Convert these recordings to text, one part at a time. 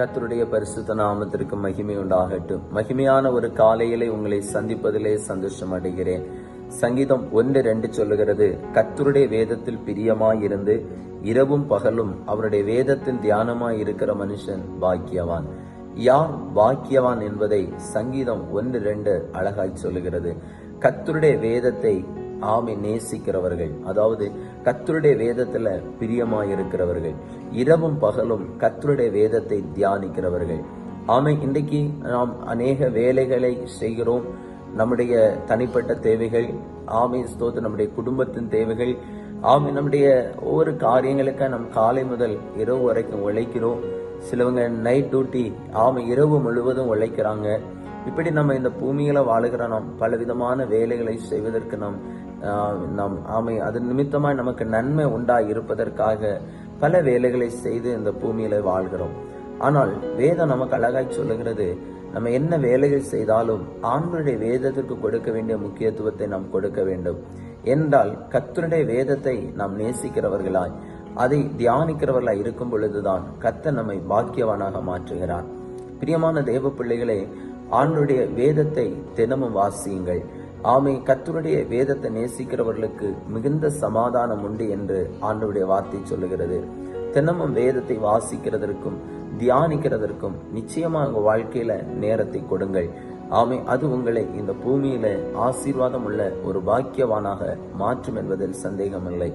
கத்தருடைய பரிசுத்த நாமத்திற்கு மகிமை உண்டாகட்டும். மகிமையான ஒரு காலையிலே உங்களை சந்திப்பதிலே சந்தோஷம் அடைகிறேன். சங்கீதம் ஒன்று ரெண்டு சொல்லுகிறது கத்தருடைய வேதத்தில் பிரியமாயிருந்து இரவும் பகலும் அவருடைய வேதத்தில் தியானமாய் இருக்கிற மனுஷன் பாக்கியவான். யார் பாக்கியவான் என்பதை சங்கீதம் ஒன்று ரெண்டு அழகாய் சொல்லுகிறது. கத்தருடைய வேதத்தை ஆமை நேசிக்கிறவர்கள். அதாவது கத்தருடைய வேதத்தில் பிரியமாயிருக்கிறவர்கள். இரவும் பகலும் கத்தருடைய வேதத்தை தியானிக்கிறவர்கள். ஆமை இன்றைக்கு நாம் அநேக வேலைகளை செய்கிறோம். நம்முடைய தனிப்பட்ட தேவைகள் ஆமை ஸ்தோத்து நம்முடைய குடும்பத்தின் தேவைகள் ஆமை நம்முடைய ஒவ்வொரு காரியங்களுக்கு நம் காலை முதல் இரவு வரைக்கும் உழைக்கிறோம். சிலவங்க நைட் டியூட்டி ஆமை இரவு முழுவதும் உழைக்கிறாங்க. இப்படி நம்ம இந்த பூமியில வாழுகிற நாம் பல விதமான வேலைகளை செய்வதற்கு நாம் நாம் ஆமை அது நிமித்தமாய் நமக்கு நன்மை உண்டாய் இருப்பதற்காக பல வேலைகளை செய்து இந்த பூமியில வாழ்கிறோம். ஆனால் வேதம் நமக்கு அழகாய் சொல்லுகிறது நம்ம என்ன வேலைகள் செய்தாலும் ஆண்களுடைய வேதத்திற்கு கொடுக்க வேண்டிய முக்கியத்துவத்தை நாம் கொடுக்க வேண்டும். என்றால் கத்தருடைய வேதத்தை நாம் நேசிக்கிறவர்களாய் அதை தியானிக்கிறவர்களாய் இருக்கும் பொழுதுதான் கத்த நம்மை பாக்கியவானாக மாற்றுகிறான் பிரியமான தேவ பிள்ளைகளே ஆண்டுடைய வேதத்தை தினமும் வாசியுங்கள். ஆமை கத்தருடைய வேதத்தை நேசிக்கிறவர்களுக்கு மிகுந்த சமாதானம் உண்டு என்று ஆண்டவுடைய வார்த்தை சொல்லுகிறது. தினமும் வேதத்தை வாசிக்கிறதற்கும் தியானிக்கிறதற்கும் நிச்சயமாக உங்கள் வாழ்க்கையில நேரத்தை கொடுங்கள். ஆமை அது உங்களை இந்த பூமியில ஆசீர்வாதம் உள்ள ஒரு பாக்கியவானாக மாற்றும் என்பதில் சந்தேகமில்லை.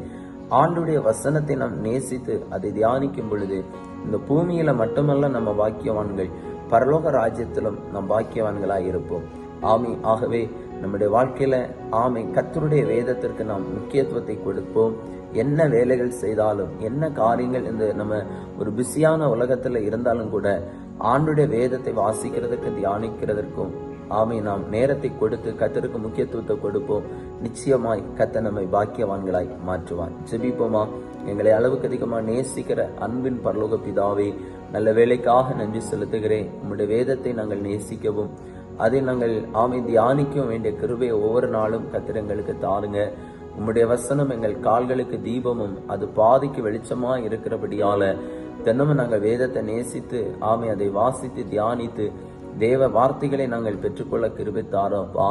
ஆண்டுடைய வசனத்தை நாம் நேசித்து அதை தியானிக்கும் பொழுது இந்த பூமியில மட்டுமல்ல நம்ம பாக்கியவான்கள் பரலோக ராஜ்யத்திலும் நாம் பாக்கியவான்களாய் இருப்போம். ஆமி ஆகவே நம்முடைய வாழ்க்கையில் ஆமை கத்தருடைய வேதத்திற்கு நாம் முக்கியத்துவத்தை கொடுப்போம். என்ன வேலைகள் செய்தாலும் என்ன காரியங்கள் இந்த நம்ம ஒரு பிஸியான உலகத்தில் இருந்தாலும் கூட ஆண்டுடைய வேதத்தை வாசிக்கிறதுக்கு தியானிக்கிறதற்கும் ஆமை நாம் நேரத்தை கொடுத்து கத்தருக்கு முக்கியத்துவத்தை கொடுப்போம். நிச்சயமாய் கத்த நம்மை பாக்கியவான்களாய் மாற்றுவான் ஜெபிப்போமா? எங்களை அளவுக்கு அதிகமாக நேசிக்கிற அன்பின் பரலோக பிதாவே நல்ல வேலைக்காக நன்றி செலுத்துகிறேன். உம்முடைய வேதத்தை நாங்கள் நேசிக்கவும். அதை நாங்கள் ஆமை தியானிக்க வேண்டிய கிருபையை ஒவ்வொரு நாளும் கத்திரங்களுக்கு தாருங்க. உம்முடைய வசனம் எங்கள் கால்களுக்கு தீபமும் அது பாதிக்கு வெளிச்சமா இருக்கிறபடியால தினமும் நாங்கள் வேதத்தை நேசித்து ஆமை அதை வாசித்து தியானித்து தேவ வார்த்தைகளை நாங்கள் பெற்றுக்கொள்ள கிருபை தாரோப்பா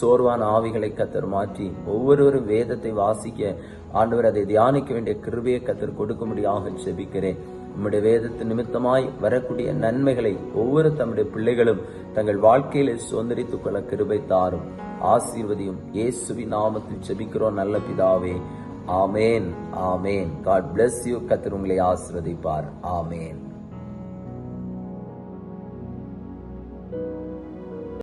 சோர்வான ஆவிகளை கத்தர் மாற்றி ஒவ்வொருவரும் வேதத்தை வாசிக்க ஆண்டவர் அதை தியானிக்க வேண்டிய கிருபையை கத்தர் கொடுக்கும்படியாக செபிக்கிறேன் நம்முடைய வேதத்து நிமித்தமாய் வரக்கூடிய நன்மைகளை ஒவ்வொரு தம்முடைய பிள்ளைகளும் தங்கள் வாழ்க்கையில சுதந்திரித்துக் கொள்ள கிருபை தாரும். ஆசீர்வதியும் இயேசுவி நாமத்தில் செபிக்கிறோம் நல்ல பிதாவே. ஆமேன் ஆமேன். காட் பிளஸ் யூ கத்திர உங்களை ஆசிர்வதிப்பார். ஆமேன்.